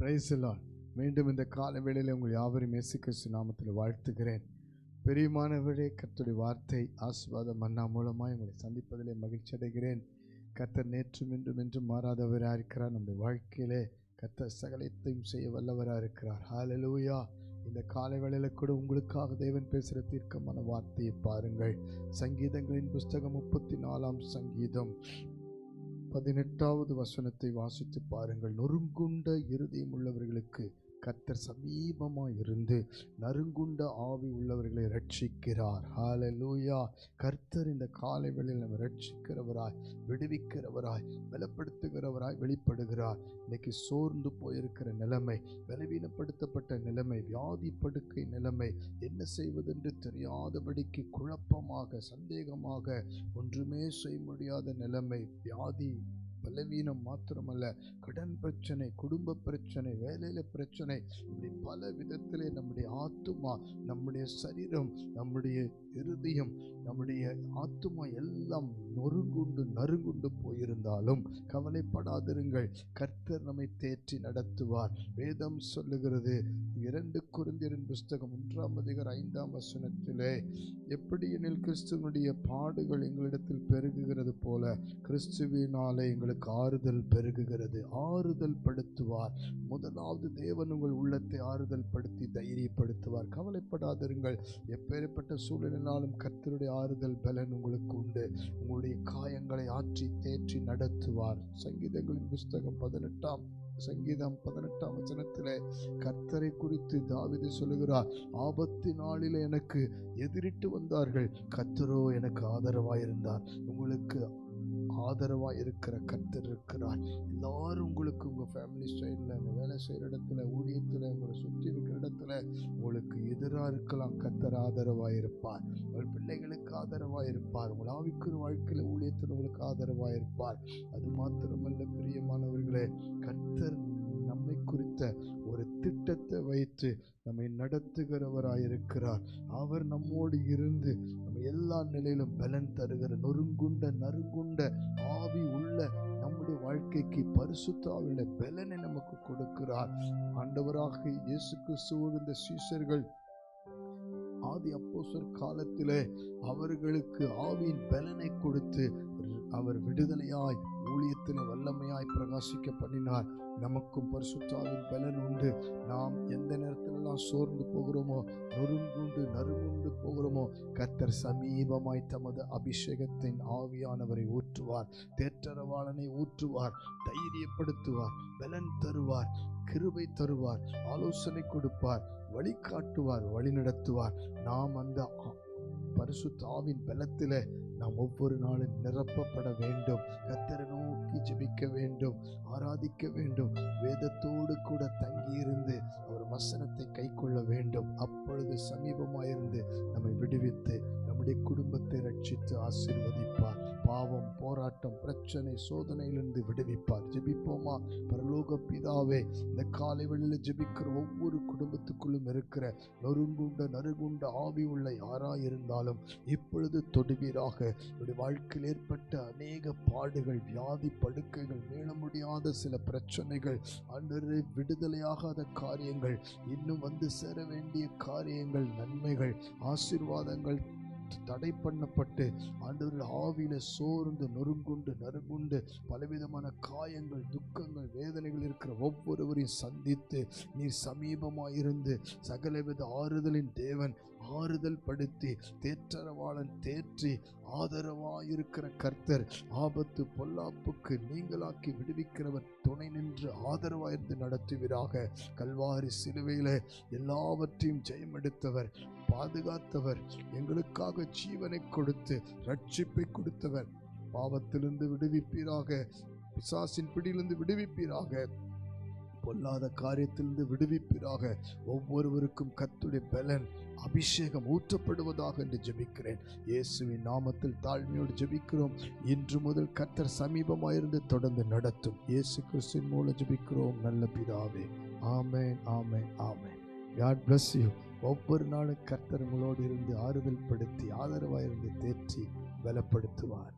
பிரைசலான் மீண்டும் இந்த கால வேளையில் உங்கள் யாவரும் இயேசு கிறிஸ்து நாமத்தில் வாழ்த்துகிறேன். பெரியமானவரே கத்துடைய வார்த்தை ஆசீர்வாத மன்னா மூலமாக உங்களை சந்திப்பதிலே மகிழ்ச்சி அடைகிறேன். கத்தர் நேற்றும் இன்றும் என்றும் மாறாதவராக இருக்கிறார். நம்முடைய வாழ்க்கையிலே கத்தர் சகலத்தையும் செய்ய வல்லவராக இருக்கிறார். ஹாலலூயா இந்த காலை வேளையில் கூட உங்களுக்காக தேவன் பேசுகிற தீர்க்கமான வார்த்தையை பாருங்கள். சங்கீதங்களின் புஸ்தகம் முப்பத்தி நாலாம் சங்கீதம். பதினெட்டாவது வசனத்தை வாசித்து பாருங்கள். நொறுங்குண்ட இருதயம் உள்ளவர்களுக்கு கர்த்தர் சமீபமாக இருந்து நறுங்குண்ட ஆவி உள்ளவர்களை ரட்சிக்கிறார் ஹalleluya கர்த்தர் இந்த காலை வேளையில் நம்ம ரட்சிக்கிறவராய் விடுவிக்கிறவராய் பலப்படுத்துகிறவராய் வெளிப்படுகிறார். இன்னைக்கு சோர்ந்து போயிருக்கிற நிலைமை பலவீனப்படுத்தப்பட்ட நிலைமை வியாதி படுக்கை நிலைமை என்ன செய்வதென்று தெரியாதபடிக்கு குழப்பமாக சந்தேகமாக ஒன்றுமே செய்ய முடியாத நிலைமை வியாதி பலவீனம் மாத்திரமல்ல. கடன் பிரச்சனை குடும்ப பிரச்சனை வேலையில் பிரச்சனை இப்படி பல விதத்திலே நம்முடைய ஆத்துமா நம்முடைய சரீரம் நம்முடைய இருதயம் நம்முடைய ஆத்துமா எல்லாம் நொறுங்குண்டு நறுங்குண்டு போயிருந்தாலும் கவலைப்படாதிருங்கள். கர்த்தர் நம்மை தேற்றி நடத்துவார். வேதம் சொல்லுகிறது இரண்டு குருந்தியரின் புஸ்தகம் ஒன்றாம் அதிகர் ஐந்தாம் வசனத்திலே எப்படி எனில் கிறிஸ்துவனுடைய பாடுகள் எங்களிடத்தில் பெருகுகிறது போல கிறிஸ்துவினாலே எங்களுக்கு ஆறுதல் பெருகுகிறது. ஆறுதல் படுத்துவார். முதலாவது தேவன் உங்கள் உள்ளத்தை ஆறுதல் படுத்தி தைரியப்படுத்துவார். கவலைப்படாதிருங்கள். எப்பேற்பட்ட சூழ்நிலையினாலும் கர்த்தருடைய ஆறுதல் பலன் உங்களுக்கு உண்டு. உங்களுடைய காயங்களை ஆற்றி தேற்றி நடத்துவார். சங்கீதங்களின் புஸ்தகம் பதினெட்டாம் சங்கீதம் பதினெட்டாம் வசனத்திலே கர்த்தரை குறித்து தாவிதை சொல்லுகிறார். ஆபத்து நாளில் எனக்கு எதிரிட்டு வந்தார்கள். கர்த்தரோ எனக்கு ஆதரவாயிருந்தார். உங்களுக்கு ஆதரவாக இருக்கிற கத்தர் இருக்கிறார். எல்லாரும் உங்களுக்கு உங்கள் ஃபேமிலி ஸ்டைலில் உங்கள் வேலை செய்கிற இடத்துல ஊழியத்தில் உங்களை சுற்றி இருக்கிற இடத்துல உங்களுக்கு எதிராக இருக்கலாம். கத்தர் ஆதரவாக இருப்பார். உங்கள் பிள்ளைகளுக்கு ஆதரவாக இருப்பார். உங்கள் ஆவிக்குரிய வாழ்க்கையில் ஊழியத்தில் உங்களுக்கு ஆதரவாக இருப்பார். அது மாத்திரமல்ல பிரியமானவர்களே கத்தர் நம்மை குறித்த ஒரு திட்டத்தை வைத்து நம்மை நடத்துகிறவராயிருக்கிறார். அவர் நம்மோடு இருந்து நம்ம எல்லா நிலையிலும் பலன் தருகிற நொறுங்குண்ட நறுங்குண்ட ஆவி உள்ள நம்முடைய வாழ்க்கைக்கு பரிசுத்தாவின பலனை நமக்கு கொடுக்கிறார். ஆண்டவராக இயேசு கிறிஸ்துவோடு இந்த சீஷர்கள் ஆதி அப்போசர் காலத்திலே அவர்களுக்கு ஆவியின் பலனை கொடுத்து அவர் விடுதலையாய் ஊழியத்தில் வல்லமையாய் பிரகாசிக்க பண்ணினார். நமக்கும் பரிசுத்தாவின் பலன் உண்டு. நாம் எந்த நேரத்திலெல்லாம் சோர்ந்து போகிறோமோ நொறுங்குண்டு நறுங்குண்டு போகிறோமோ கர்த்தர் சமீபமாய் தமது அபிஷேகத்தின் ஆவியானவரை ஊற்றுவார். தேற்றரவாளனை ஊற்றுவார் தைரியப்படுத்துவார் பலன் தருவார் கிருபை தருவார் ஆலோசனை கொடுப்பார் வழிகாட்டுவார் வழிநடத்துவார். நாம் அந்த பரிசுத்தாவின் பலத்தில் நாம் ஒவ்வொரு நாளும் நிரப்பப்பட வேண்டும். கத்தரை நோக்கி ஜெபிக்க வேண்டும் ஆராதிக்க வேண்டும். வேதத்தோடு கூட தங்கியிருந்து அவர் வசனத்தை கை கொள்ள வேண்டும். அப்பொழுது சமீபமாயிருந்து நம்மை விடுவித்து நம்முடைய குடும்பத்தை ரட்சித்து ஆசீர்வதிப்பார். பாவம் போராட்டம் பிரச்சனை சோதனையிலிருந்து விடுவிப்பார். ஜெபிப்போமா? பரலோக பிதாவே இந்த காலை வெளியில் ஜெபிக்கிற ஒவ்வொரு குடும்பத்துக்குள்ளும் இருக்கிற நொறுங்குண்ட நறுகுண்ட ஆவி உள்ள யாராக இருந்தாலும் இப்பொழுது தொடுவீராக. என்னுடைய வாழ்க்கையில் ஏற்பட்ட அநேக பாடுகள் வியாதி படுக்கைகள் மீள முடியாத சில பிரச்சனைகள் அன்று விடுதலையாகாத காரியங்கள் இன்னும் வந்து சேர வேண்டிய காரியங்கள் நன்மைகள் ஆசீர்வாதங்கள் தடை பண்ணப்பட்டு ஆண்டவர்கள் ஆவியில சோர்ந்து நொறுங்குண்டு நறுங்குண்டு பலவிதமான காயங்கள் துக்கங்கள் வேதனைகள் இருக்கிற ஒவ்வொருவரையும் சந்தித்து நீர் சமீபமாயிருந்து சகலவித ஆறுதலின் தேவன் ஆறுதல் படுத்தி தேற்றரவாளன் தேற்றி ஆதரவாயிருக்கிற கர்த்தர் ஆபத்து பொல்லாப்புக்கு நீங்களாக்கி விடுவிக்கிறவர் துணை நின்று ஆதரவாயிருந்து நடத்துவீராக. கல்வாரி சிலுவையில் எல்லாவற்றையும் ஜெயம் எடுத்தவர் பாதுகாத்தவர் எங்களுக்காக ஜீவனை கொடுத்து ரட்சிப்பை கொடுத்தவர். பாவத்திலிருந்து விடுவிப்பீராக பிசாசின் பிடியிலிருந்து விடுவிப்பீராக. பொல்லாத காரியத்திலிருந்து விடுவிப்பீராக. ஒவ்வொருவருக்கும் கத்துடைய பலன் அபிஷேகம் ஊற்றப்படுவதாக என்று ஜெபிக்கிறேன். இயேசுவின் நாமத்தில் தாழ்மையோடு ஜெபிக்கிறோம். இன்று முதல் கத்தர் சமீபமாயிருந்து தொடர்ந்து நடத்தும். இயேசு கிறிஸ்தின் மூலம் ஜெபிக்கிறோம். நல்ல பிதாவே. ஆமேன் ஆமேன் ஆமேன். காட் பிளஸ் யூ ஒவ்வொரு நாளும் கர்த்தர் உங்களோடு இருந்து ஆறுதல் படுத்தி ஆதரவாயிருந்து தேற்றி பலப்படுத்துவார்.